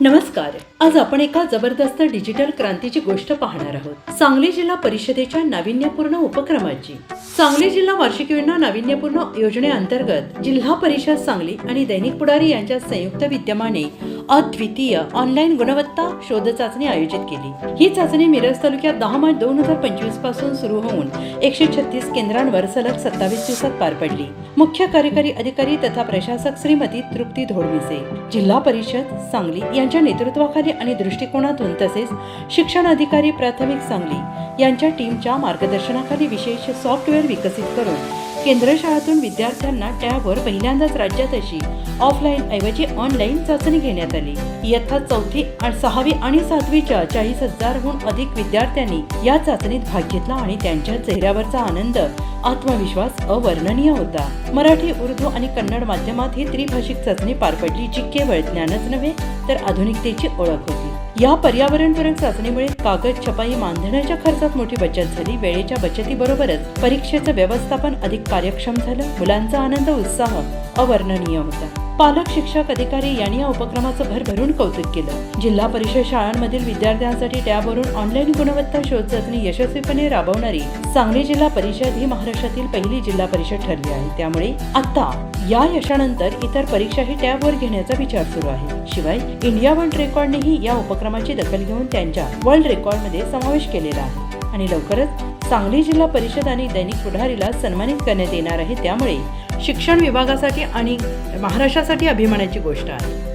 नमस्कार. आज आपण एका जबरदस्त डिजिटल क्रांतीची गोष्ट पाहणार आहोत. सांगली जिल्हा परिषदेच्या नाविन्यपूर्ण उपक्रमाची. सांगली जिल्हा वार्षिक योजना नाविन्यपूर्ण योजनेअंतर्गत जिल्हा परिषद सांगली आणि दैनिक पुढारी यांच्या संयुक्त विद्यमाने अद्वितीय ऑनलाईन गुणवत्ता शोध चाचणी आयोजित केली. ही चाचणी मिरज तालुक्यात दहा मार्च दोन हजार पंचवीसपासून सुरू होऊन एकशे छत्तीस केंद्रांवर सलग सत्तावीस दिवसात पार पडली. मुख्य कार्यकारी अधिकारी तथा प्रशासक श्रीमती तृप्ती धोडमिसे जिल्हा परिषद सांगली यांच्या नेतृत्वाखाली आणि दृष्टिकोनातून तसेच शिक्षण अधिकारी प्राथमिक सांगली यांच्या टीमच्या मार्गदर्शनाखाली विशेष सॉफ्टवेअर विकसित करून केंद्र शाळातून विद्यार्थ्यांना टॅबवर पहिल्यांदाच राज्यात अशी ऑफलाईन ऐवजी ऑनलाईन चाचणी घेण्यात आली. इयत्ता चौथी आणि सहावी आणि सातवीच्या चाळीस हजारहून अधिक विद्यार्थ्यांनी या चाचणीत भाग घेतला आणि त्यांच्या चेहऱ्यावरचा आनंद आत्मविश्वास अवर्णनीय होता. मराठी उर्दू आणि कन्नड माध्यमात ही त्रिभाषिक चाचणी पार पडली जी केवळ ज्ञानच नव्हे तर आधुनिकतेची ओळख होती. या पर्यावरणपूरक चाचणीमुळे कागद छपाई मानधनाच्या खर्चात मोठी बचत झाली. वेळेच्या बचतीबरोबरच परीक्षेचं व्यवस्थापन अधिक कार्यक्षम झालं. मुलांचा आनंद उत्साह अवर्णनीय होता. पालक शिक्षक अधिकारी यांनी या उपक्रमाचं भरभरून कौतुक केलं. जिल्हा परिषद शाळांमधील विद्यार्थ्यांसाठी टॅबवरून ऑनलाईन गुणवत्ता शोध चाचणी यशस्वीपणे राबवणारी सांगली जिल्हा परिषद ही महाराष्ट्रातील पहिली जिल्हा परिषद ठरली आहे. त्यामुळे आता या यशानंतर इतर परीक्षाही टॅबवर घेण्याचा विचार सुरू आहे. शिवाय इंडिया वर्ल्ड रेकॉर्डनेही या उपक्रमाची दखल घेऊन त्यांच्या वर्ल्ड रेकॉर्डमध्ये समावेश केलेला आहे. आणि लवकरच सांगली जिल्हा परिषद आणि दैनिक पुढारीला सन्मानित करण्यात येणार आहे. त्यामुळे शिक्षण विभागासाठी आणि महाराष्ट्रासाठी अभिमानाची गोष्ट आहे.